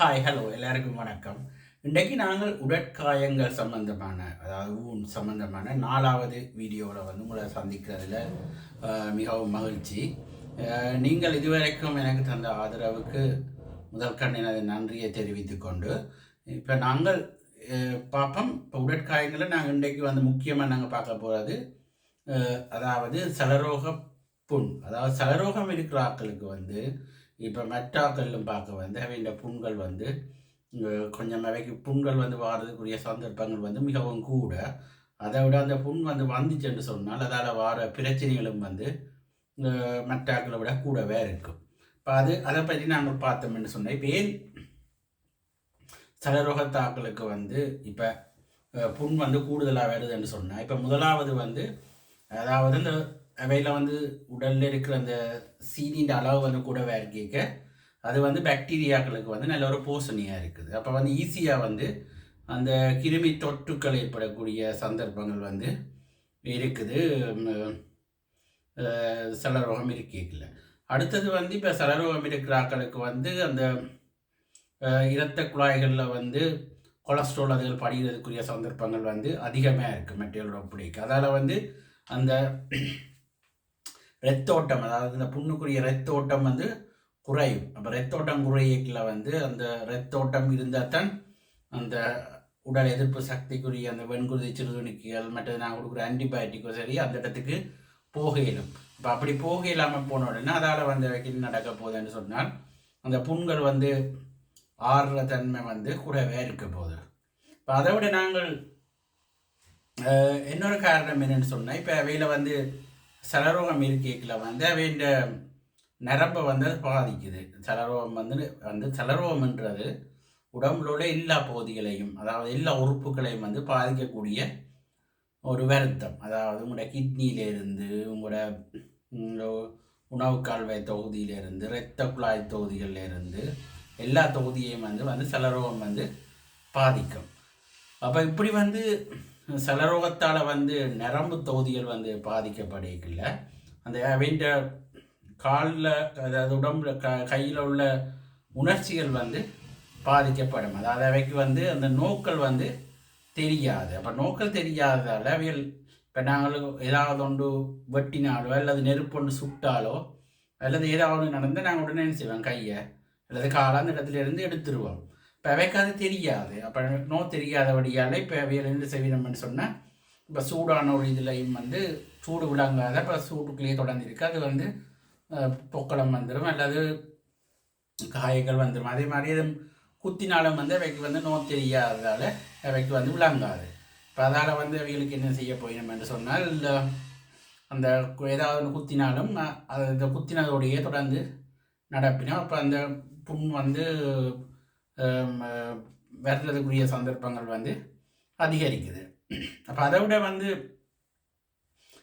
Hi hello எல்லாருக்கும் வணக்கம். இன்றைக்கு நாங்கள் உடற்காயங்கள் சம்பந்தமான அதாவது ஊன் சம்பந்தமான நாலாவது வீடியோவில் வந்து உங்களை சந்திக்கிறதுல மிகவும் மகிழ்ச்சி. நீங்கள் இதுவரைக்கும் எனக்கு தந்த ஆதரவுக்கு முதல் எனது நன்றியை தெரிவித்துக்கொண்டு இப்போ நாங்கள் பார்ப்போம். இப்போ உடற்காயங்களை நாங்கள் இன்றைக்கு வந்து முக்கியமாக நாங்கள் பார்க்க போகிறது அதாவது சலரோக புண். அதாவது சலரோகம் இருக்கிற ஆட்களுக்கு வந்து இப்போ மற்ற பார்க்க வந்து அவையின் புண்கள் வந்து கொஞ்சம் நிறைக்கு புண்கள் வந்து வாரதுக்குரிய சந்தர்ப்பங்கள் வந்து மிகவும் கூட. அதை விட அந்த புண் வந்து வந்துச்சுன்னு சொன்னால் அதால் வார பிரச்சனைகளும் வந்து மெட்டாக்களை விட கூடவே இருக்கும். இப்போ அது அதை பற்றி நாங்கள் பார்த்தோம்னு சொன்னேன். இப்போ ஏன் சலரோகத்தாக்களுக்கு வந்து இப்போ புண் வந்து கூடுதலாக வருதுன்னு சொன்னால் இப்போ முதலாவது வந்து அதாவது இந்த அவையில் வந்து உடலில் இருக்கிற அந்த சீனியின் அளவு வந்து கூட இருக்க அது வந்து பாக்டீரியாக்களுக்கு வந்து நல்ல ஒரு போசணியாக இருக்குது. அப்போ வந்து ஈஸியாக வந்து அந்த கிருமி தொற்றுக்கள் ஏற்படக்கூடிய சந்தர்ப்பங்கள் வந்து இருக்குது. சலரோகம் இருக்கல அடுத்தது வந்து இப்போ சலரோகம் இருக்கிற ஆக்களுக்கு வந்து அந்த இரத்த குழாய்களில் வந்து கொலஸ்ட்ரால் அதுகள் படிகிறதுக்குரிய சந்தர்ப்பங்கள் வந்து அதிகமாக இருக்குது மெட்டீரியல் ஒப்படைக்கு அதால் வந்து அந்த ரத்தோட்டம் அதாவது இந்த புண்ணுக்குரிய ரத்தோட்டம் வந்து குறையும். அப்போ ரத்தோட்டம் குறையக்கில் வந்து அந்த ரத்தோட்டம் இருந்தால் தான் அந்த உடல் எதிர்ப்பு சக்திக்குரிய அந்த வெண்குருதி சிறுதுணிக்குகள் மற்றது நான் கொடுக்குற ஆன்டிபயோட்டிக்கோ சரி அந்த இடத்துக்கு போக இயலும். இப்போ அப்படி போக இல்லாமல் போன உடனே அதால் வந்து என்ன நடக்க போகுதுன்னு சொன்னால் அந்த புண்கள் வந்து ஆறுற தன்மை வந்து கூடவே இருக்க போகுது. இப்போ அதை விட நாங்கள் இன்னொரு காரணம் என்னன்னு சொன்னால் இப்போ அவையில் வந்து சலரோகம் இருக்கைக்கில் வந்து அவையின் நரம்பை வந்து அது பாதிக்குது. சலரோகம் வந்து வந்து சலரோகம்ன்றது உடம்புல உள்ள எல்லா பகுதிகளையும் அதாவது எல்லா உறுப்புகளையும் வந்து பாதிக்கக்கூடிய ஒரு வருத்தம். அதாவது உங்களோட கிட்னியிலேருந்து உங்களோட உங்களோட உணவு கால்வாய் தொகுதியிலேருந்து இரத்த குழாய் தொகுதிகளிலேருந்து எல்லா தொகுதியையும் வந்து வந்து சலரோகம் வந்து பாதிக்கும். அப்போ இப்படி வந்து சலரோகத்தால் வந்து நரம்பு தொகுதிகள் வந்து பாதிக்கப்படையில அந்த அவன்ற காலில் அதாவது உடம்புல க கையில் உள்ள உணர்ச்சிகள் வந்து பாதிக்கப்படும். அதாவது அவைக்கு வந்து அந்த நோக்கள் வந்து தெரியாது. அப்போ நோக்கள் தெரியாததால் அவைகள் இப்போ நாங்கள் ஏதாவது ஒன்று வெட்டினாலோ அல்லது நெருப்பு ஒன்று சுட்டாலோ அல்லது ஏதாவது ஒன்று நடந்தால் நாங்கள் உடனே என்ன செய்வோம்? கையை அல்லது காலாந்த இடத்துல இருந்து எடுத்துருவோம். இப்போ அவைக்கு அது தெரியாது அப்போ நோ தெரியாதபடியால் இப்போ அவையில் என்ன செய்யணும்னு சொன்னால் இப்போ சூடான ஒரு இதுலையும் வந்து சூடு விடாங்காத இப்போ சூட்டுக்குள்ளேயே தொடர்ந்து இருக்குது அது வந்து அஹ், பொக்களம் வந்துடும் அல்லது காயங்கள் வந்துடும் அதே மாதிரி இது குத்தினாலும் வந்து அவைக்கு வந்து நோ தெரியாததால் அவைக்கு வந்து விளங்காது. இப்போ அதால் வந்து அவைகளுக்கு என்ன செய்ய போயிடும் என்று சொன்னால் இந்த அந்த கு- ஏதாவது ஒன்று குத்தினாலும் அது இந்த குத்தினதோடையே தொடர்ந்து நடப்பினோம். அப்போ அந்த புண் வந்து வர்றதுக்குரிய சந்தர்ப்பங்கள் வந்து அதிகரிக்குது. அப்போ அதை விட வந்து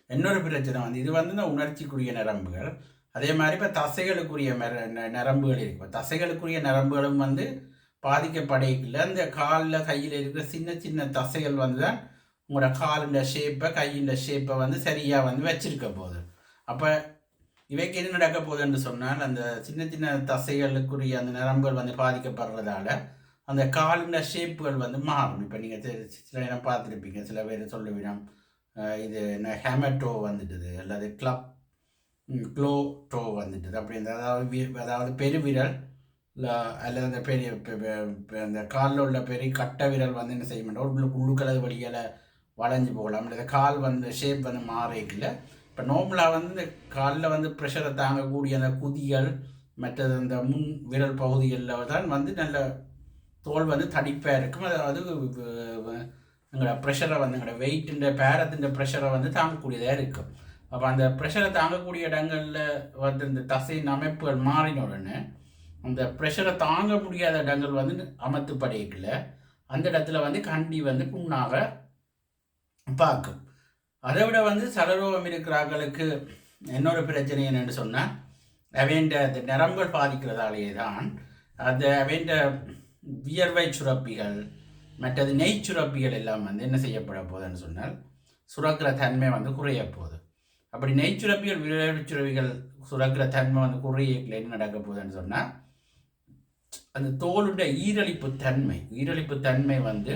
இன்னொரு பிரச்சனை வந்து இது வந்து இந்த உணர்ச்சிக்குரிய நரம்புகள். அதே மாதிரி இப்போ தசைகளுக்குரிய ந- நரம்புகள் இருக்கு. இப்போ தசைகளுக்குரிய நரம்புகளும் வந்து பாதிக்கப்படையில அந்த காலில் கையில் இருக்கிற சின்ன சின்ன தசைகள் வந்து தான் உங்களோட காலின் ஷேப்பை கையின் ஷேப்பை வந்து சரியாக வந்து வச்சிருக்க போகுது. அப்போ இவைக்கு என்ன நடக்க போகுதுன்னு சொன்னால் அந்த சின்ன சின்ன தசைகளுக்குரிய அந்த நரம்புகள் வந்து பாதிக்கப்படுறதால அந்த காலின ஷேப்புகள் வந்து மாறும். இப்போ நீங்கள் சில நேரம் பார்த்துருப்பீங்க. சில பேர் சொல்லுவிடம் இது என்ன ஹேமட்டோ வந்துட்டுது அல்லது கிளப் க்ளோ டோ வந்துட்டுது. அப்படி இந்த அதாவது அதாவது பெருவிரல் அல்லது அந்த பெரிய அந்த காலில் உள்ள பெரிய கட்டை விரல் வந்து என்ன செய்ய மாட்டோம் உள்ள உள்ளுக்கலது வழியால் வளைஞ்சு போகலாம். அல்லது கால் வந்து ஷேப் வந்து மாறிக்கல இப்போ நோம்பலாக வந்து இந்த காலில் வந்து ப்ரெஷரை தாங்கக்கூடிய அந்த குதிகள் மற்றது அந்த முன் விரல் பகுதிகளில் தான் வந்து நல்ல தோல் வந்து தடிப்பாக இருக்கும். அதாவது எங்களோட ப்ரெஷரை வந்து எங்களோட வெயிட்டுன்ற பேரத்தின் ப்ரெஷரை வந்து தாங்கக்கூடியதாக இருக்கும். அப்போ அந்த ப்ரெஷரை தாங்கக்கூடிய இடங்களில் வந்து இந்த தசையின் அமைப்புகள் மாறின உடனே அந்த ப்ரெஷரை தாங்க முடியாத இடங்கள் வந்து அமைத்து படையக்கில் அந்த இடத்துல வந்து கண்டி வந்து புண்ணாக பார்க்கும் அதை விட வந்து சடரோகம் இருக்கிறார்களுக்கு இன்னொரு பிரச்சனை என்னென்னு சொன்னால் அவைண்ட அந்த நரம்புகள் பாதிக்கிறதாலேயே தான் அந்த அவைண்ட வியர்வை சுரப்பிகள் மற்றது நெய் சுரப்பிகள் எல்லாம் வந்து என்ன செய்யப்பட போகுதுன்னு சொன்னால் சுரக்கிற தன்மை வந்து குறைய போகுது. அப்படி நெய் சுரப்பிகள் வியர்வை சுரப்பிகள் சுரக்கிற தன்மை வந்து குறையக்கில் என்ன நடக்க போகுதுன்னு சொன்னால் அந்த தோலுடைய ஈரழிப்பு தன்மை ஈரழிப்பு தன்மை வந்து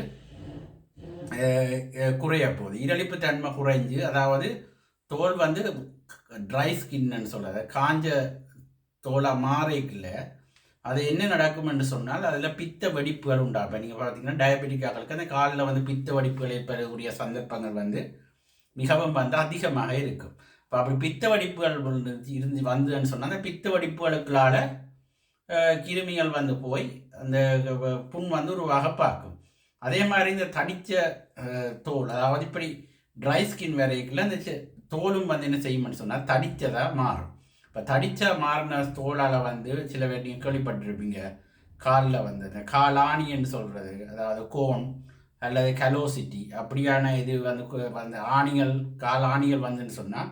குறைய போகுது. இரளிப்பு தன்மை குறைஞ்சு அதாவது தோல் வந்து ட்ரை ஸ்கின்னு சொல்கிறது காஞ்ச தோலாக மாறிக்கல அது என்ன நடக்கும்னு சொன்னால் அதில் பித்த வெடிப்புகள் உண்டாகும். நீங்கள் பார்த்தீங்கன்னா டயபெட்டிக் ஆக்களுக்கு அந்த காலில் வந்து பித்த வெடிப்புகள் ஏற்படக்கூடிய சந்தர்ப்பங்கள் வந்து மிகவும் வந்து அதிகமாக இருக்கும். இப்போ அப்படி பித்த வெடிப்புகள் வந்து இருந்து வந்ததுன்னு சொன்னால் அந்த பித்த வெடிப்புகளுக்குள்ளால கிருமிகள் வந்து போய் அந்த புண் வந்து உருவாக பார்க்கும். அதே மாதிரி இந்த தடித்த தோல் அதாவது இப்படி ட்ரை ஸ்கின் வரைக்குள்ள அந்த செ- தோலும் வந்து என்ன செய்யும்னு சொன்னால் தடித்ததாக மாறும். இப்போ தடித்த மாறின தோலால் வந்து சில பேர் நீங்கள் கேள்விப்பட்டிருப்பீங்க காலில் வந்து இந்த காலாணின்னு சொல்கிறது அதாவது கோன் அல்லது கலோசிட்டி அப்படியான இது வந்து வந்து ஆணிகள் கால் ஆணிகள் வந்துன்னு சொன்னால்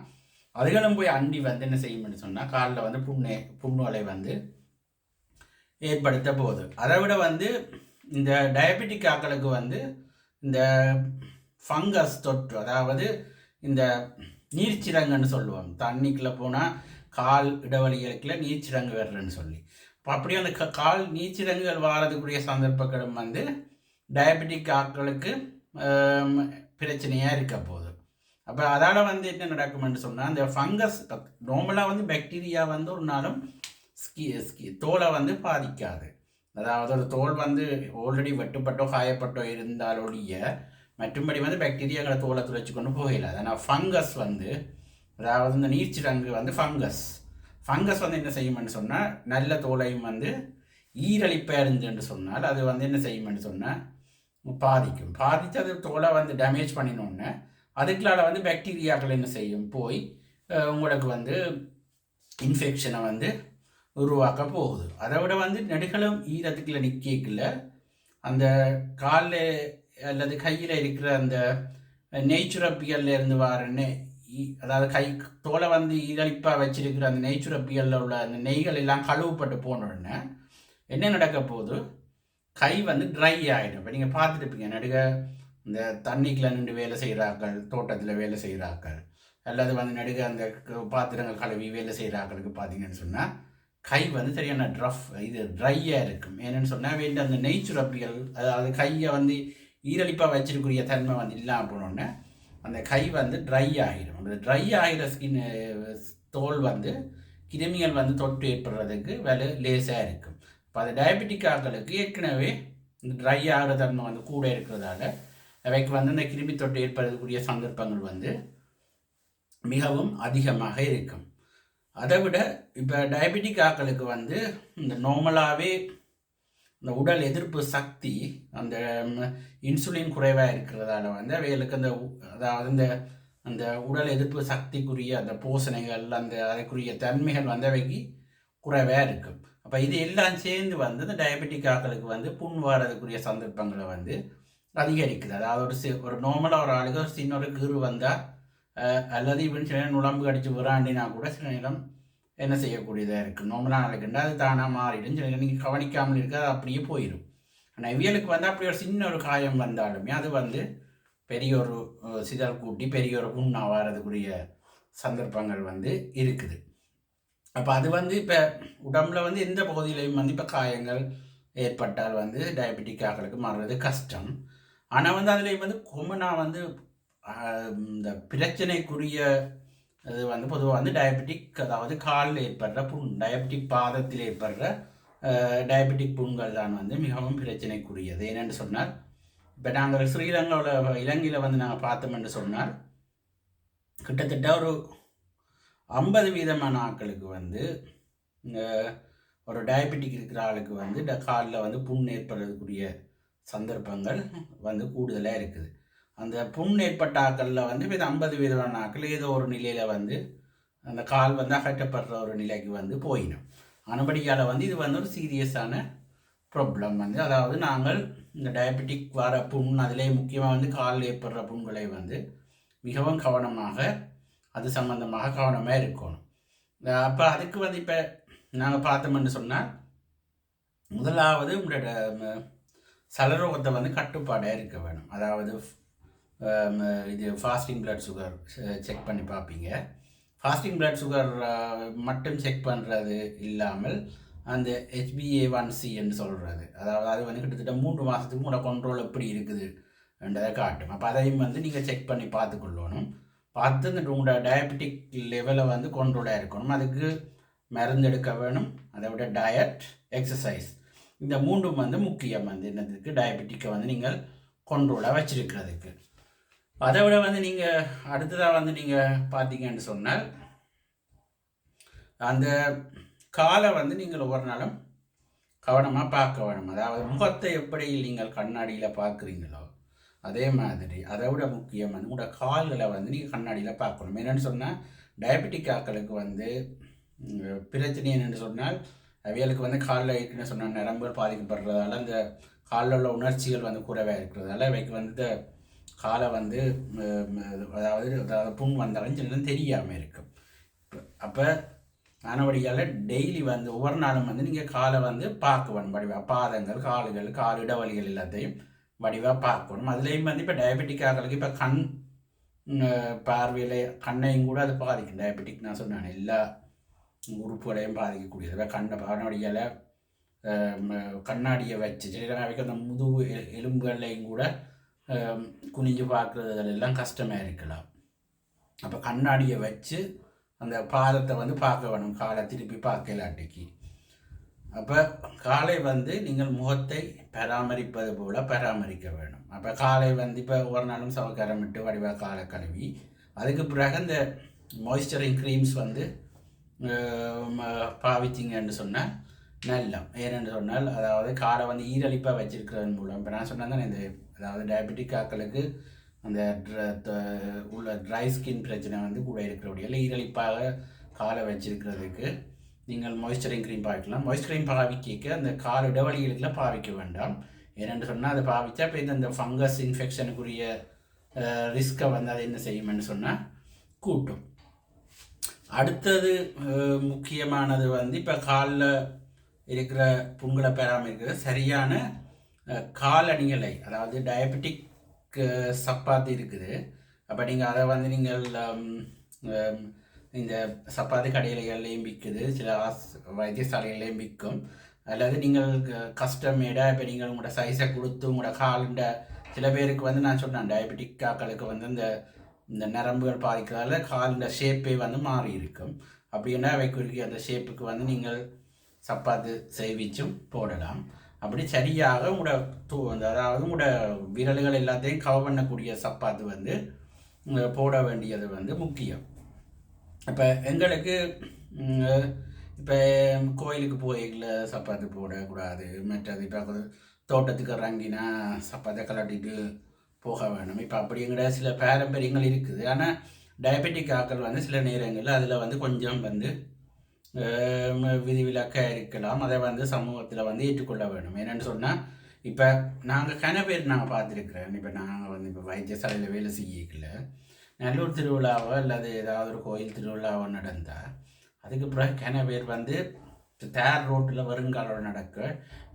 அதுகளும் போய் அண்டி வந்து என்ன செய்யும்னு சொன்னால் காலில் வந்து புண்ணு புண்ணுகளை வந்து ஏற்படுத்த போகுது. அதை விட வந்து இந்த டயபெட்டிக் ஆக்களுக்கு வந்து இந்த ஃபங்கஸ் தொற்று அதாவது இந்த நீர்ச்சிரங்குன்னு சொல்லுவோம் தண்ணிக்குள்ளே போனால் கால் இடைவெளிகளுக்குள்ள நீர்ச்சிரங்கு வர்றேன்னு சொல்லி. இப்போ அப்படியே அந்த க- கால் நீர்ச்சிரங்குகள் வாரதுக்குரிய சந்தர்ப்பங்களும் வந்து டயபெட்டிக் ஆக்களுக்கு பிரச்சனையாக இருக்க போகுது. அப்போ அதால் வந்து என்ன நடக்கும்னு சொன்னால் அந்த ஃபங்கஸ் நார்மலாக வந்து பாக்டீரியா வந்து ஒரு நாளும் ஸ்கி ஸ்கி தோலை வந்து பாதிக்காது. அதாவது ஒரு தோல் வந்து ஆல்ரெடி வெட்டுப்பட்டோ காயப்பட்டோ இருந்தாலொழிய மற்றும்படி வந்து பாக்டீரியாக்களை தோலை துளைச்சி கொண்டு போகல. அதனால் ஃபங்கஸ் வந்து அதாவது இந்த நீர்ச்சிரங்கு வந்து ஃபங்கஸ் ஃபங்கஸ் வந்து என்ன செய்யும்னு சொன்னால் நல்ல தோலையும் வந்து ஈரழிப்பாக இருந்துன்னு சொன்னால் அது வந்து என்ன செய்யும்னு சொன்னால் பாதிக்கும். பாதித்து அது தோலை வந்து டேமேஜ் பண்ணினோன்னே அதுக்குள்ளால வந்து பாக்டீரியாக்கள் என்ன செய்யும்? போய் உங்களுக்கு வந்து இன்ஃபெக்ஷனை வந்து உருவாக்க போகுது அதை விட வந்து நெடுகளும் ஈரத்துக்குள்ள நிற்கல அந்த காலில் அல்லது கையில் இருக்கிற அந்த நேச்சுரப்பியல்ல இருந்து வர நெய் அதாவது கை தோலை வந்து ஈரழிப்பாக வச்சிருக்கிற அந்த நேச்சுரப்பியல்ல உள்ள அந்த நெய்கள் எல்லாம் கழுவுப்பட்டு போன உடனே என்ன நடக்க போகுது? கை வந்து ட்ரை ஆகிடும் இப்போ நீங்கள் பார்த்துருப்பீங்க நடுக இந்த தண்ணிக்குள்ள நின்று வேலை செய்கிறாக்கள் தோட்டத்தில் வேலை செய்கிறாக்கள் அல்லது வந்து நடுக அந்த பாத்திரங்கள் கழுவி வேலை செய்கிறாக்களுக்கு பார்த்தீங்கன்னு சொன்னால் கை வந்து சரியான ட்ரஃப் இது ட்ரையாக இருக்கும். ஏன்னு சொன்னால் வேண்டிய அந்த நெய் சுரப்பிகள் அதாவது கையை வந்து ஈரழிப்பாக வச்சிருக்கூடிய தன்மை வந்து இல்லாமல் அப்படின்னோடனே அந்த கை வந்து ட்ரை ஆகிடும் அந்த ட்ரை ஆகிற ஸ்கின் தோல் வந்து கிருமிகள் வந்து தொற்று ஏற்படுறதுக்கு வேலை லேசாக இருக்கும். இப்போ அது டயபெட்டிக் ஆக்களுக்கு ஏற்கனவே இந்த ட்ரை ஆகிற தன்மை வந்து கூட இருக்கிறதால அவைக்கு வந்து இந்த கிருமி தொற்று ஏற்படுறதுக்குரிய சந்தர்ப்பங்கள் வந்து மிகவும் அதிகமாக இருக்கும். அதை விட இப்போ டயபெட்டிக் ஆக்களுக்கு வந்து இந்த நார்மலாகவே இந்த உடல் எதிர்ப்பு சக்தி அந்த இன்சுலின் குறைவாக இருக்கிறதால வந்து அவைகளுக்கு அந்த அதாவது இந்த அந்த உடல் எதிர்ப்பு சக்திக்குரிய அந்த போசணைகள் அந்த அதுக்குரிய தன்மைகள் வந்து அவைக்கு குறைவாக இருக்கும் அப்போ இது எல்லாம் சேர்ந்து வந்து இந்த டயபெட்டிக் ஆக்களுக்கு வந்து புண் வாரதுக்குரிய சந்தர்ப்பங்களை வந்து அதிகரிக்குது. அதாவது ஒரு சி ஒரு நார்மலாக ஒரு ஆளுக்கு ஒரு சின்ன ஒரு கீறு வந்தால் அல்லது இவன் சில நேரம் நுழம்பு கடிச்சு விராண்டினா கூட சில நேரம் என்ன செய்யக்கூடியதாக இருக்குது நோம்பலாம் நடக்குண்டா அது தானாக மாறிடும். சில நேரம் நீங்கள் கவனிக்காமல் இருக்க அது அப்படியே போயிடும் ஆனால் இவியலுக்கு வந்து அப்படி ஒரு சின்ன ஒரு காயம் வந்தாலுமே அது வந்து பெரிய ஒரு சிதல் கூட்டி பெரிய ஒரு புண்ணா வாரதுக்குரிய சந்தர்ப்பங்கள் வந்து இருக்குது. அப்போ அது வந்து இப்போ உடம்புல வந்து எந்த பகுதியிலையும் வந்து இப்போ காயங்கள் ஏற்பட்டால் வந்து டயபெட்டிக் ஆக்களுக்கு மாறுறது கஷ்டம். ஆனால் வந்து அதுலேயும் வந்து கொமனாக வந்து இந்த பிரச்சனைக்குரிய இது வந்து பொதுவாக வந்து டயபெட்டிக் அதாவது காலில் ஏற்படுற புண் டயபெட்டிக் பாதத்தில் ஏற்படுற டயபெட்டிக் புண்கள் தான் வந்து மிகவும் பிரச்சனைக்குரியது. ஏனென்று சொன்னால் இப்போ நாங்கள் ஸ்ரீலங்காவில் இலங்கையில் வந்து நாங்கள் பார்த்தோம்னு சொன்னால் கிட்டத்தட்ட ஒரு ஐம்பது வீதமான ஆட்களுக்கு வந்து இந்த ஒரு டயபெட்டிக் இருக்கிற ஆளுக்கு வந்து காலில் வந்து புண் ஏற்படுறதுக்குரிய சந்தர்ப்பங்கள் வந்து கூடுதலாக இருக்குது. அந்த புண் ஏற்பட்ட ஆக்களில் வந்து இப்போ ஐம்பது வீதமான ஆக்கள். ஏதோ ஒரு நிலையில் வந்து அந்த கால் வந்து அகற்றப்படுற ஒரு நிலைக்கு வந்து போயிடும். அனுபடியால் வந்து இது வந்து ஒரு சீரியஸான ப்ராப்ளம் வந்து. அதாவது நாங்கள் இந்த டயபெட்டிக் வர புண் அதிலே முக்கியமாக வந்து காலில் ஏற்படுற புண்களை வந்து மிகவும் கவனமாக அது சம்மந்தமாக கவனமாக இருக்கணும். அப்போ அதுக்கு வந்து இப்போ நாங்கள் பார்த்தோம்னு சொன்னால் முதலாவது உங்களோட சலரோகத்தை வந்து கட்டுப்பாடாக இருக்க வேணும். அதாவது இது ஃபாஸ்டிங் பிளட் சுகர் செக் பண்ணி பார்ப்பீங்க. ஃபாஸ்டிங் பிளட் சுகர் மட்டும் செக் பண்ணுறது இல்லாமல் அந்த ஹெச்பிஏ ஒன் சி என்று சொல்கிறது அதாவது அது வந்து கிட்டத்தட்ட மூன்று மாதத்துக்கு உங்களோட கண்ட்ரோல் எப்படி இருக்குது என்றதை காட்டும். அப்போ அதையும் வந்து நீங்கள் செக் பண்ணி பார்த்துக்கொள்ளணும். பார்த்து இந்த உங்களோட டயபெட்டிக் லெவலை வந்து கண்ட்ரோலாக இருக்கணும். அதுக்கு மருந்து எடுக்க வேணும். அதை விட டயட் எக்ஸசைஸ் இந்த மூன்றும் வந்து முக்கியம். வந்து என்னதுக்கு? டயபெட்டிக்கை வந்து நீங்கள் கண்ட்ரோலாக வச்சுருக்கிறதுக்கு. அதை விட வந்து நீங்கள் அடுத்ததாக வந்து நீங்கள் பார்த்தீங்கன்னு சொன்னால் அந்த காலை வந்து நீங்கள் ஒவ்வொரு நாளும் கவனமாக பார்க்க வேணும். அதாவது முகத்தை எப்படி நீங்கள் கண்ணாடியில் பார்க்குறீங்களோ அதே மாதிரி அதை விட முக்கியம் வந்து உங்களோட கால்களை வந்து நீங்கள் கண்ணாடியில் பார்க்கணும். என்னென்னு சொன்னால் டயபெட்டிக் ஆக்களுக்கு வந்து பிரச்சனை என்னென்னு சொன்னால் அவைகளுக்கு வந்து காலில் இருக்குன்னு சொன்னால் நரம்புகள் பாதிக்கப்படுறதால அந்த காலில் உள்ள உணர்ச்சிகள் வந்து குறைவாக இருக்கிறதால அவைக்கு வந்து காலை வந்து அதாவது அதாவது புண் வந்தாலும் சில தெரியாமல் இருக்கும். அப்போ ஆனபடியால் டெய்லி வந்து ஒவ்வொரு நாளும் வந்து நீங்கள் காலை வந்து பார்க்கணும். வடிவாக பாதங்கள் கால்கள் கால் இடவழிகள் எல்லாத்தையும் வடிவாக பார்க்கணும். அதுலேயும் வந்து இப்போ டயபெட்டிக் ஆகிறதுக்கு இப்போ கண் பார்வையில் கண்ணையும் கூட அது பாதிக்கும். டயபெட்டிக் நான் சொன்னேன். எல்லா உறுப்புகளையும் பாதிக்கக்கூடியது. கண்ணை பானவடியால் கண்ணாடியை வச்சு சில வைக்க அந்த முதுகு எலும்புகளையும் கூட குனிஞ்சு பார்க்குறது எல்லாம் கஷ்டமாக இருக்கலாம். அப்போ கண்ணாடியை வச்சு அந்த பாதத்தை வந்து பார்க்க வேணும் காலை திருப்பி பார்க்கலாட்டிக்கு. அப்போ காலை வந்து நீங்கள் முகத்தை பராமரிப்பது போல் பராமரிக்க வேணும். அப்போ காலை வந்து இப்போ ஒரு நாளும் சவக்காரம் விட்டு வடிவாக காலை கழுவி அதுக்கு பிறகு இந்த மாய்ஸ்சரிங் க்ரீம்ஸ் வந்து பாவிச்சிங்கன்னு சொன்னால் நல்லம். ஏனென்று சொன்னால் அதாவது காலை வந்து ஈரழிப்பாக வச்சிருக்கிறதன் மூலம் இப்போ நான் சொன்னேன் தானே இந்த அதாவது டயபெட்டிக் ஆக்களுக்கு அந்த உள்ள ட்ரை ஸ்கின் பிரச்சனை வந்து கூட இருக்கிறபடியால் ஈரழிப்பாக காலை வச்சிருக்கிறதுக்கு நீங்கள் மாய்ஸ்சரிங் க்ரீம் பாவிக்கலாம் மாய்ஸ்சரிங் பாவிக்க அந்த கால் இடைவெளிகளில் பாவிக்க வேண்டாம். ஏனென்று சொன்னால் அதை பாவித்தா இப்போ இந்த ஃபங்கஸ் இன்ஃபெக்ஷனுக்குரிய ரிஸ்க்கை வந்து அதை என்ன செய்யும்னு சொன்னால் கூட்டும். அடுத்தது முக்கியமானது வந்து இப்போ காலில் இருக்கிற புண்களை பராமரிக்கிறது சரியான காலணிகளை அதாவது டயபெட்டிக் சப்பாத்தி இருக்குது. அப்போ நீங்கள் அதை வந்து நீங்கள் இந்த சப்பாத்தி கடைகளையும் விற்குது சில ஆஸ் விற்கும் அல்லது நீங்கள் கஸ்டமேடாக இப்போ நீங்கள் உங்களோட சைஸை கொடுத்து உங்களோட காலண்ட சில பேருக்கு வந்து நான் சொன்னேன் டயபெட்டிக் ஆக்களுக்கு வந்து இந்த இந்த நரம்புகள் பாதிக்கிறதால காலண்ட ஷேப்பே வந்து மாறி இருக்கும். அப்படின்னா குறுக்கி அந்த ஷேப்புக்கு வந்து நீங்கள் சப்பாத்து செய்விச்சும் போடலாம். அப்படி சரியாக உங்களோட தூ அதாவது உங்களோட விரல்கள் எல்லாத்தையும் கவர் பண்ணக்கூடிய சப்பாத்து வந்து போட வேண்டியது வந்து முக்கியம். இப்போ எங்களுக்கு இப்போ கோயிலுக்கு போயில சப்பாத்து போடக்கூடாது. மற்றது இப்போ தோட்டத்துக்கு இறங்கினா சப்பாத்தை கலட்டிட்டு போக வேணும். இப்போ அப்படிங்கிற சில பாரம்பரியங்கள் இருக்குது. ஆனால் டயபெட்டிக் ஆக்கள் வந்து சில நேரங்களில் அதில் வந்து கொஞ்சம் வந்து விதிவிலக்காக இருக்கலாம். அதை வந்து சமூகத்தில் வந்து ஏற்றுக்கொள்ள வேணும் என்னென்னு சொன்னால் இப்போ நாங்கள் கன பேர் நாங்கள் பார்த்துருக்குறேன் இப்போ நாங்கள் வந்து இப்போ வைத்தியசாலையில் வேலை செய்யக்கல நல்லூர் திருவிழாவோ அல்லது ஏதாவது ஒரு கோயில் திருவிழாவோ நடந்தால் அதுக்கு பிறகு கன பேர் வந்து தேர் ரோட்டில் வருங்காலம் நடக்க.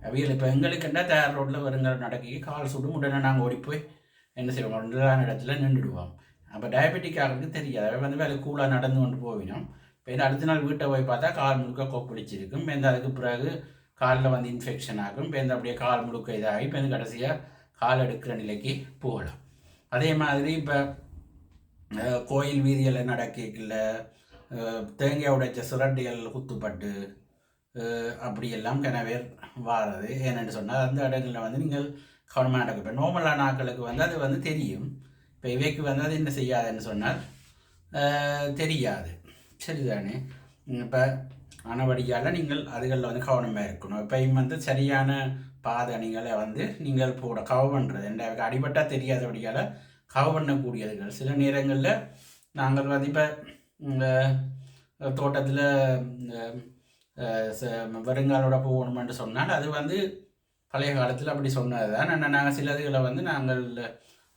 அவியல் இப்போ எங்களுக்குண்டா தேர் ரோட்டில் வருங்காலம் நடக்க கால் சுடும் உடனே நாங்கள் ஓடி போய் என்ன செய்வோம்? ரெண்டான இடத்துல நின்றுடுவோம். அப்போ டயபெட்டிக் ஆகிறதுக்கு தெரியாது. வந்து வேலை கூலாக நடந்து கொண்டு போவினோம் இப்போ அடுத்த நாள் வீட்டை போய் பார்த்தா கால் முழுக்க கொப்பளிச்சிருக்கும். இப்போ அதுக்கு பிறகு காலில் வந்து இன்ஃபெக்ஷன் ஆகும். இப்போ அப்படியே கால் முழுக்க இதாகி இப்போ கடைசியாக கால் எடுக்கிற நிலைக்கு போகலாம். அதே மாதிரி இப்போ கோயில் வீதியில் நடக்கல தேங்காய் உடைச்ச சுரண்டிகள் குத்துப்பட்டு அப்படியெல்லாம் கிணவேர் வாரது. ஏன்னு சொன்னால் அந்த இடங்களில் வந்து நீங்கள் கவனமாக நடக்கும் இப்போ நோமலான ஆக்களுக்கு வந்து அது வந்து தெரியும். இப்போ இவைக்கு வந்து அது என்ன செய்யாதுன்னு சொன்னால் தெரியாது. சரிதானே? இப்போ ஆனபடியால் நீங்கள் அதுகளில் வந்து கவனமாக இருக்கணும். இப்போயும் வந்து சரியான பாதணிகளை வந்து நீங்கள் போட கவ பண்ணுறது என்ற அடிபட்டால் தெரியாதபடியால் கவ பண்ணக்கூடியதுகள். சில நேரங்களில் நாங்கள் வந்து இப்போ தோட்டத்தில் வருங்காலோட போகணுமென்று சொன்னால் அது வந்து பழைய காலத்தில் அப்படி சொன்னது தான் நாங்கள் சிலதுகளை வந்து நாங்கள்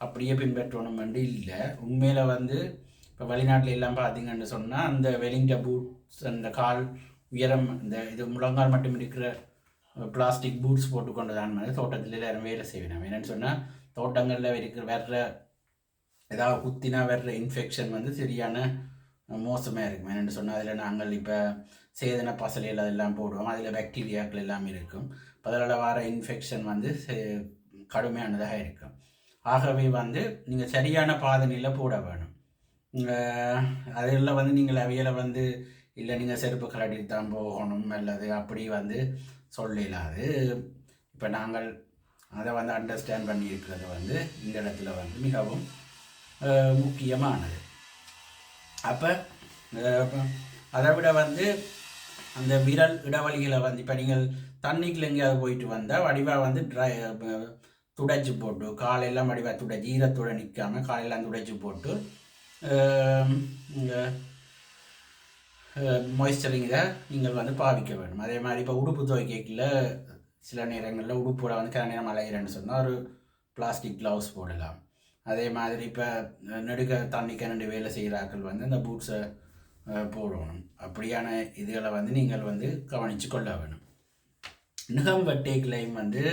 அப்படியே பின்பற்றணும் இல்லை. உண்மையில் வந்து இப்போ வெளிநாட்டில் எல்லாம் பார்த்தீங்கன்னு சொன்னால் அந்த வெலிங்க பூட்ஸ் அந்த கால் உயரம் இந்த இது முழங்கால் மட்டும் இருக்கிற பிளாஸ்டிக் பூட்ஸ் போட்டுக்கொண்டு தான் மாதிரி தோட்டத்தில் எல்லாரும் வேலை செய்வேன். என்னென்னு சொன்னால் தோட்டங்களில் இருக்கிற வர்ற ஏதாவது குத்தினா வர்ற இன்ஃபெக்ஷன் வந்து சரியான மோசமாக இருக்கும். என்னென்னு சொன்னால் அதில் நாங்கள் இப்போ சேதன பசலையில் அதெல்லாம் போடுவோம். அதில் பாக்டீரியாக்கள் எல்லாம் இருக்கும். அதனால் வர இன்ஃபெக்ஷன் வந்து செ- கடுமையானதாக இருக்கும். ஆகவே வந்து நீங்கள் சரியான பாதனையில் போட வேணும். அதில் வந்து நீங்கள் அவையில் வந்து இல்லை நீங்கள் செருப்பு கலட்டி தான் போகணும் அல்லது அப்படி வந்து சொல்லலாது இப்போ நாங்கள் அதை வந்து அண்டர்ஸ்டாண்ட் பண்ணியிருக்கிறது வந்து இந்த இடத்துல வந்து மிகவும் முக்கியமானது. அப்போ அதை விட வந்து அந்த விரல் இடைவெளிகளை வந்து இப்போ நீங்கள் தண்ணிக்குள்ள எங்கேயாவது போயிட்டு வந்தால் வடிவாக வந்து ட்ரை துடைச்சி போட்டு காலையெல்லாம் வடிவாக துடைச்சி ஈரத்தோட நிற்காம காலையெல்லாம் துடைச்சி போட்டு மாய்ஸ்சரிங் நீங்கள் வந்து பாவிக்க வேண்டும். அதே மாதிரி இப்போ உடுப்பு துவைக்கல சில நேரங்களில் உடுப்போட வந்து சில நேரம் அலைகிறேன்னு சொன்னால் ஒரு பிளாஸ்டிக் க்ளவுஸ் போடலாம். அதே மாதிரி இப்போ நெடுக தண்ணி கரண்டு வேலை செய்கிறாக்கள் வந்து அந்த பூட்ஸை போடணும். அப்படியான இதுகளை வந்து நீங்கள் வந்து கவனித்து கொள்ள வேணும் நுகம் வெட்டேக்கிலையும் வந்து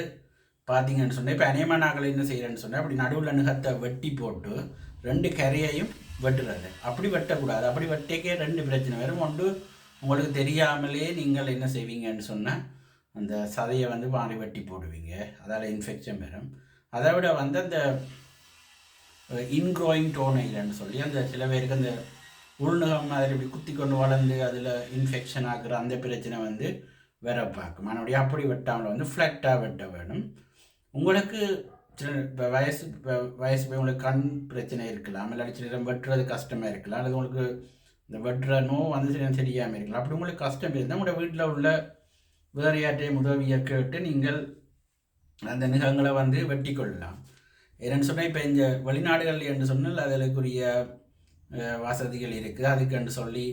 பார்த்தீங்கன்னு சொன்னால் இப்போ அநேமனாக்கள் என்ன செய்கிறேன்னு சொன்னால் அப்படி நடுவில் நிகத்தை வெட்டி போட்டு ரெண்டு கரையையும் வெட்டுறது. அப்படி வெட்டக்கூடாது. அப்படி வெட்டக்கே ரெண்டு பிரச்சனை. வரும் ஒன்று உங்களுக்கு தெரியாமலே நீங்கள் என்ன செய்வீங்கன்னு சொன்னால் அந்த சதையை வந்து மாறி வெட்டி போடுவீங்க. அதால் இன்ஃபெக்ஷன் வரும். அதை விட வந்து அந்த இன்க்ரோயிங் டோனைலன்னு சொல்லி அந்த சில பேருக்கு அந்த உள்நுகம் மாதிரி இப்படி குத்தி கொண்டு வளர்ந்து அதில் இன்ஃபெக்ஷன் ஆகுற அந்த பிரச்சனை வந்து வர பார்க்கும் மறுபடியும் அப்படி வெட்டாமல் வந்து ஃப்ளாட்டாக வெட்ட வேணும். உங்களுக்கு இப்போ வயசு இப்போ வயசு போய் உங்களுக்கு கண் பிரச்சனை இருக்கலாம் இல்லாட்டி சில நேரம் வெட்டுறது கஷ்டமாக இருக்கலாம் அல்லது உங்களுக்கு இந்த வெட்டுற நோய் வந்து சில நேரம் தெரியாமல் இருக்கலாம். அப்படி உங்களுக்கு கஷ்டம் இருந்தால் உங்களோட வீட்டில் உள்ள வேறு யார்ட்டையும் உதவியை கேட்டு நீங்கள் அந்த நிகங்களை வந்து வெட்டி கொள்ளலாம். என்னென்னு சொன்னால் இப்போ இந்த வெளிநாடுகள் என்று சொன்னால் அதற்குரிய வசதிகள் இருக்குது அதுக்கென்று சொல்லி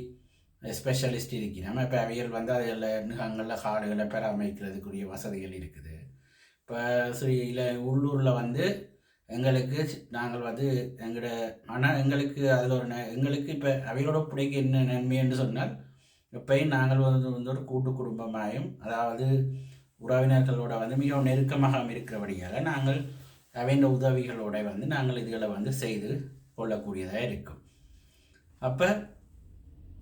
ஸ்பெஷலிஸ்ட் இருக்கிறாங்க. இப்போ அவைகள் வந்து அதில் நிகங்களில் காடுகளை பராமரிக்கிறதுக்குரிய வசதிகள் இருக்குது. இப்போ ஸ்ரீ இல்லை உள்ளூரில் வந்து எங்களுக்கு நாங்கள் வந்து எங்களோட ஆனால் எங்களுக்கு அதில் ஒரு ந- எங்களுக்கு இப்போ அவையோட பிடிக்க என்ன நன்மைன்னு சொன்னால் இப்போயும் நாங்கள் வந்து வந்து ஒரு கூட்டு குடும்பமாயும் அதாவது உறவினர்களோட வந்து மிகவும் நெருக்கமாக இருக்கிறபடியாக நாங்கள் அவையின் உதவிகளோட வந்து நாங்கள் இதுகளை வந்து செய்து கொள்ளக்கூடியதாக இருக்கும். அப்போ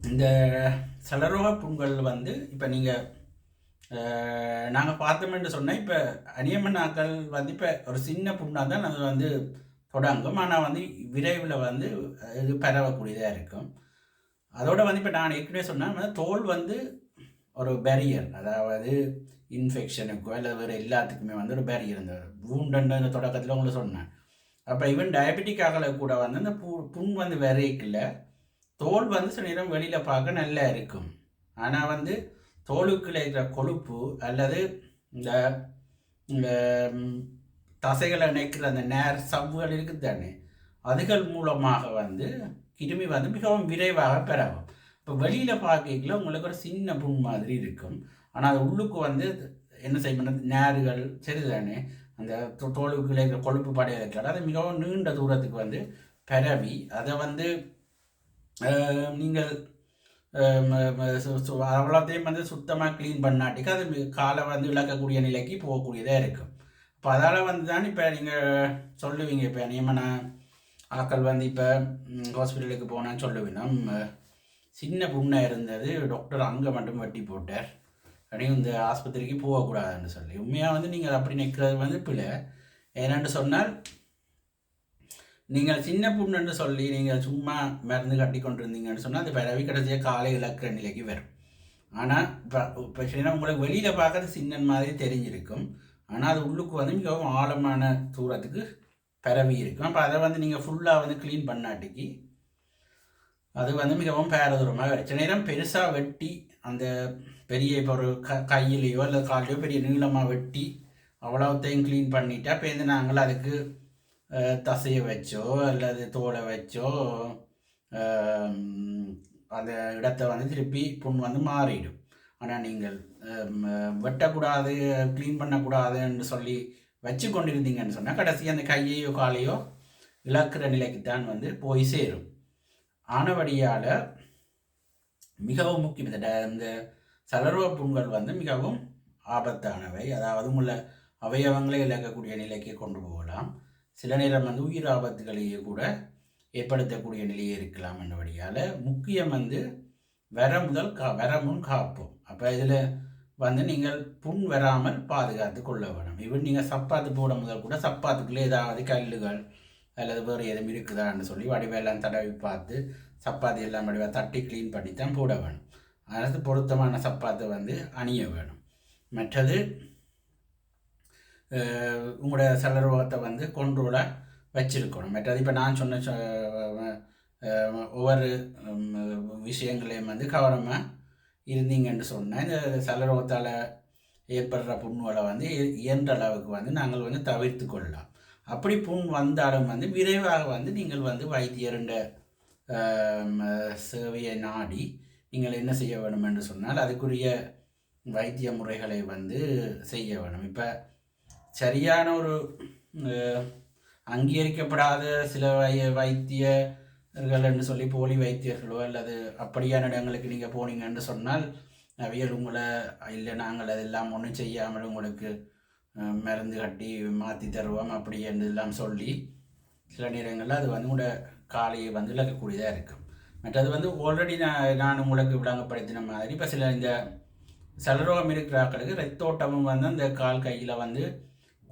இந்த சலரோக புண்கள் வந்து இப்போ நீங்கள் நாங்கள் பார்த்தோம்னு சொன்னால் இப்போ அநியமனாக்கள் வந்து இப்போ ஒரு சின்ன புண்ணாக தான் அது வந்து தொடங்கும். ஆனால் வந்து விரைவில் வந்து இது பரவக்கூடியதாக இருக்கும். அதோட வந்து இப்போ நான் ஏற்கனவே சொன்னேன் வந்து தோல் வந்து ஒரு பேரியர் அதாவது இன்ஃபெக்ஷனுக்கோ இல்லை வேறு எல்லாத்துக்குமே வந்து ஒரு பேரியர் இந்த வூண்டுன்ற தொடக்கத்தில் உங்களை சொன்னேன். அப்போ ஈவன் டயபெட்டிக் ஆகலை கூட வந்து அந்த பு புண் வந்து விரைக்கல. தோல் வந்து சில நேரம் வெளியில் பார்க்க நல்லா இருக்கும். ஆனால் வந்து தோலுக்குள்ள இருக்கிற கொழுப்பு அல்லது இந்த இந்த தசைகளை இணைக்கிற அந்த நேர் சவ்வுகள் இருக்குது தானே? அதுகள் மூலமாக வந்து கிருமி வந்து மிகவும் விரைவாக பெறவும். இப்போ வெளியில் பார்க்கல உங்களுக்கு ஒரு சின்ன புண் மாதிரி இருக்கும். ஆனால் அது உள்ளுக்கு வந்து என்ன செய்யணும் நேர்கள் சரிதானே அந்த தோலுக்கு இருக்கிற கொழுப்பு படையில் அது மிகவும் நீண்ட தூரத்துக்கு வந்து பரவி அதை வந்து நீங்கள் அவ்வளோத்தையும் வந்து சுத்தமாக க்ளீன் பண்ணாட்டிக்கு அது காலை வந்து விளக்கக்கூடிய நிலைக்கு போகக்கூடியதாக இருக்கும் இப்போ அதால் வந்து தான் இப்போ நீங்கள் சொல்லுவீங்க இப்போ நியமன ஆக்கள் வந்து இப்போ ஹாஸ்பிட்டலுக்கு போனான்னு சொல்லுவீங்க சின்ன புண்ணாக இருந்தது டாக்டர் அங்கே மட்டும் வெட்டி போட்டார் அப்படியே இந்த ஆஸ்பத்திரிக்கு போகக்கூடாதுன்னு சொல்லி உண்மையாக வந்து நீங்கள் அப்படி நிற்கிறது வந்து பிள்ளை ஏனென்று சொன்னால் நீங்கள் சின்ன புண்ணுன்னு சொல்லி நீங்கள் சும்மா மருந்து கட்டி கொண்டு இருந்தீங்கன்னு சொன்னால் அது பிறவி கடைசியாக காலை இலக்கிற நிலைக்கு வரும். ஆனால் இப்போ இப்போ உங்களுக்கு வெளியில் பார்க்கறது சின்னன் மாதிரி தெரிஞ்சிருக்கும். ஆனால் அது உள்ளுக்கு வந்து மிகவும் ஆழமான தூரத்துக்கு பரவி இருக்கும். அப்போ அதை வந்து நீங்கள் ஃபுல்லாக வந்து க்ளீன் பண்ணாட்டிக்கு அது வந்து மிகவும் பேரதூரமாக வரும். சில நேரம் பெருசாக வெட்டி அந்த பெரிய இப்போ ஒரு க கையிலையோ இல்லை காலையோ பெரிய நீளமாக வெட்டி அவ்வளோத்தையும் க்ளீன் பண்ணிட்டா இப்போ வந்து நாங்கள் அதுக்கு தசையை வச்சோ அல்லது தோலை வச்சோ அந்த இடத்த வந்து திருப்பி புண் வந்து மாறிடும். ஆனால் நீங்கள் ehm, வெட்டக்கூடாது க்ளீன் பண்ணக்கூடாதுன்னு சொல்லி வச்சு கொண்டிருந்தீங்கன்னு சொன்னால் கடைசி அந்த கையையோ காலையோ இழக்கிற நிலைக்கு தான் வந்து போய் சேரும். ஆனபடியால் மிகவும் முக்கியம் இந்த ட- இந்த சலர்வ புண்கள் வந்து மிகவும் ஆபத்தானவை. அதாவது உள்ள அவயவங்களை இழக்கக்கூடிய நிலைக்கு கொண்டு போகலாம். சில நேரம் வந்து உயிர் ஆபத்துகளையே கூட ஏற்படுத்தக்கூடிய நிலையே இருக்கலாம் என்படியால் முக்கியம் வந்து வர முதல் கா வர முன் காப்போம். அப்போ இதில் வந்து நீங்கள் புண் வராமல் பாதுகாத்து கொள்ள வேணும். இவன் நீங்கள் சப்பாத்து போட முதல் கூட சப்பாத்துக்குள்ளே ஏதாவது கல்லுகள் அல்லது வேறு எதுவும் இருக்குதான்னு சொல்லி வடிவெல்லாம் தடவி பார்த்து சப்பாத்தி எல்லாம் வடிவாக தட்டி க்ளீன் பண்ணி தான் போட வேணும். அதற்கு பொருத்தமான சப்பாத்தை வந்து அணிய வேணும். மற்றது உங்களோட சலரோகத்தை வந்து கொண்டோலாக வச்சிருக்கணும். மற்றது இப்போ நான் சொன்ன ஒவ்வொரு விஷயங்களையும் வந்து கவனமாக இருந்தீங்கன்னு சொன்னால் இந்த சலரோகத்தால் ஏற்படுற புண்ணுகளை வந்து இயன்ற அளவுக்கு வந்து நாங்கள் வந்து தவிர்த்து கொள்ளலாம். அப்படி புண் வந்தாலும் வந்து விரைவாக வந்து நீங்கள் வந்து வைத்தியருண்ட சேவையை நாடி நீங்கள் என்ன செய்ய வேணும் என்று சொன்னால் அதுக்குரிய வைத்திய முறைகளை வந்து செய்ய வேணும். இப்போ சரியான ஒரு அங்கீகரிக்கப்படாத சில வை வைத்தியர்கள் என்று சொல்லி போலி வைத்தியர்களோ அல்லது அப்படியான இடங்களுக்கு நீங்கள் போனீங்கன்னு சொன்னால் அவையல் உங்களை இல்லை நாங்கள் அதெல்லாம் ஒன்றும் செய்யாமல் உங்களுக்கு மருந்து கட்டி மாற்றி தருவோம் அப்படி என்றெல்லாம் சொல்லி சில நேரங்களில் அது வந்து உங்களோட காலையை வந்து இழக்கக்கூடியதாக இருக்கும். மற்றது வந்து ஆல்ரெடி நான் நான் உங்களுக்கு விளங்கப்படுத்தின மாதிரி இப்போ சில இந்த சலரோகம் இருக்கிறாக்களுக்கு ரத்தோட்டமும் வந்து அந்த கால் கையில் வந்து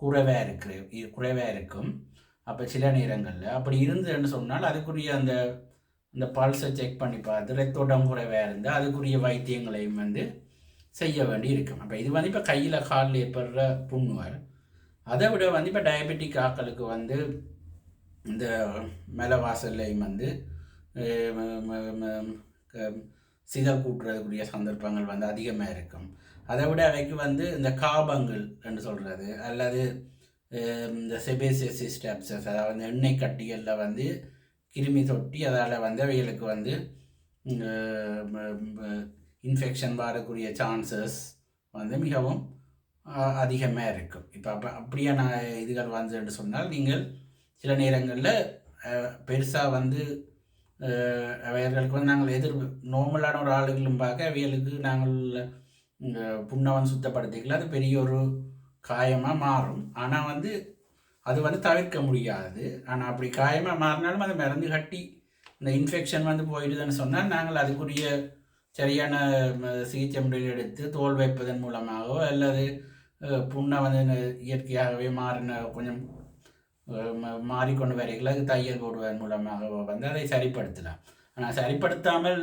குறைவாக இருக்கிற குறைவாக இருக்கும். அப்போ சில நேரங்களில் அப்படி இருந்ததுன்னு சொன்னால் அதுக்குரிய அந்த அந்த பல்ஸை செக் பண்ணி பார்த்து ரத்தோட்டம் குறைவாக இருந்தால் அதுக்குரிய வைத்தியங்களையும் வந்து செய்ய வேண்டி இருக்கும். அப்போ இது வந்து இப்போ கையில் காலில் ஏற்படுற புண்ணுவர். அதை விட வந்து இப்போ டயபெட்டிக் ஆக்களுக்கு வந்து இந்த மேல வாசல்லையும் வந்து சிதல் கூட்டுறதுக்குரிய சந்தர்ப்பங்கள் வந்து அதிகமாக இருக்கும். அதை விட அவைக்கு வந்து இந்த காபங்கள் என்று சொல்கிறது அல்லது இந்த செபேசியசி ஸ்டெப்ஸஸ் அதாவது எண்ணெய் கட்டிகளில் வந்து கிருமி தொட்டி அதால் வந்து அவைகளுக்கு வந்து இன்ஃபெக்ஷன் வரக்கூடிய சான்சஸ் வந்து மிகவும் அதிகமாக இருக்கும். இப்போ அப்போ அப்படியான இதுகள் வந்து சொன்னால் நீங்கள் சில நேரங்களில் பெருசாக வந்து அவர்களுக்கு வந்து நாங்கள் எதிர் நார்மலான ஒரு ஆளுகளும் பார்க்க அவைகளுக்கு நாங்கள் புண்ணவன் சுத்தப்படுத்திக்கல அது பெரிய ஒரு காயமாக மாறும். ஆனால் வந்து அது வந்து தவிர்க்க முடியாது. ஆனால் அப்படி காயமாக மாறினாலும் அதை மருந்து கட்டி இந்த இன்ஃபெக்ஷன் வந்து போயிடுதுன்னு சொன்னால் நாங்கள் அதுக்குரிய சரியான சிகிச்சை முறையில் எடுத்து தோல் வைப்பதன் மூலமாகவோ அல்லது புண்ணை வந்து இயற்கையாகவே மாறின கொஞ்சம் மாறிக்கொண்டு வரைகளை தையல் போடுவதன் மூலமாகவோ வந்து அதை சரிப்படுத்தலாம். ஆனால் சரிப்படுத்தாமல்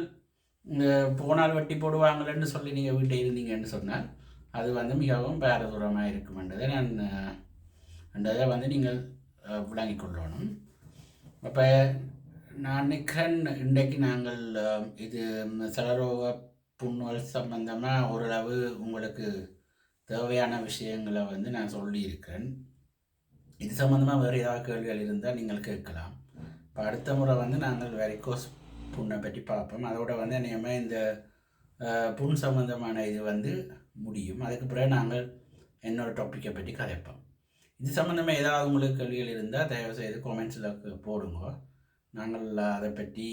போனால் வட்டி போடுவாங்களேன்னு சொல்லி நீங்கள் வீட்டை இருந்தீங்கன்னு சொன்னால் அது வந்து மிகவும் பாரதூரமாக இருக்கும் என்றதை நான் என்றதை வந்து நீங்கள் விளங்கிக் கொள்ளணும். அப்போ நான் நிற்கிறேன் இன்றைக்கு நாங்கள் இது சலரோக புண்ணுகள் சம்பந்தமாக ஓரளவு உங்களுக்கு தேவையான விஷயங்களை வந்து நான் சொல்லியிருக்கேன் இது சம்மந்தமாக வேறு ஏதாவது கேள்விகள் இருந்தால் நீங்கள் கேட்கலாம். இப்போ அடுத்த முறை வந்து நாங்கள் வெரிகோஸ் புண்ணை பற்றி பார்ப்போம். அதோட வந்து நியமாக இந்த புண் சம்மந்தமான இது வந்து முடியும். அதுக்கு பிறகு நாங்கள் என்னோட டாப்பிக்கை பற்றி கதைப்போம். இது சம்மந்தமாக ஏதாவது உங்களுக்கு கேள்விகள் இருந்தால் தயவுசெய்து காமெண்ட்ஸில் போடுங்க. நாங்கள் அதை பற்றி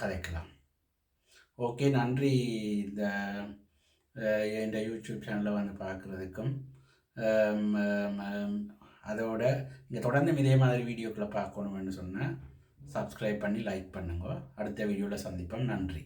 கதைக்கலாம். ஓகே நன்றி இந்த இந்த யூடியூப் சேனலில் வந்து பார்க்குறதுக்கும் அதோட இங்கே தொடர்ந்து இதே மாதிரி வீடியோக்களை பார்க்கணும்னு சொன்னேன். சப்ஸ்கிரைப் பண்ணி லைக் பண்ணுங்க. அடுத்த வீடியோவில் சந்திப்போம். நன்றி.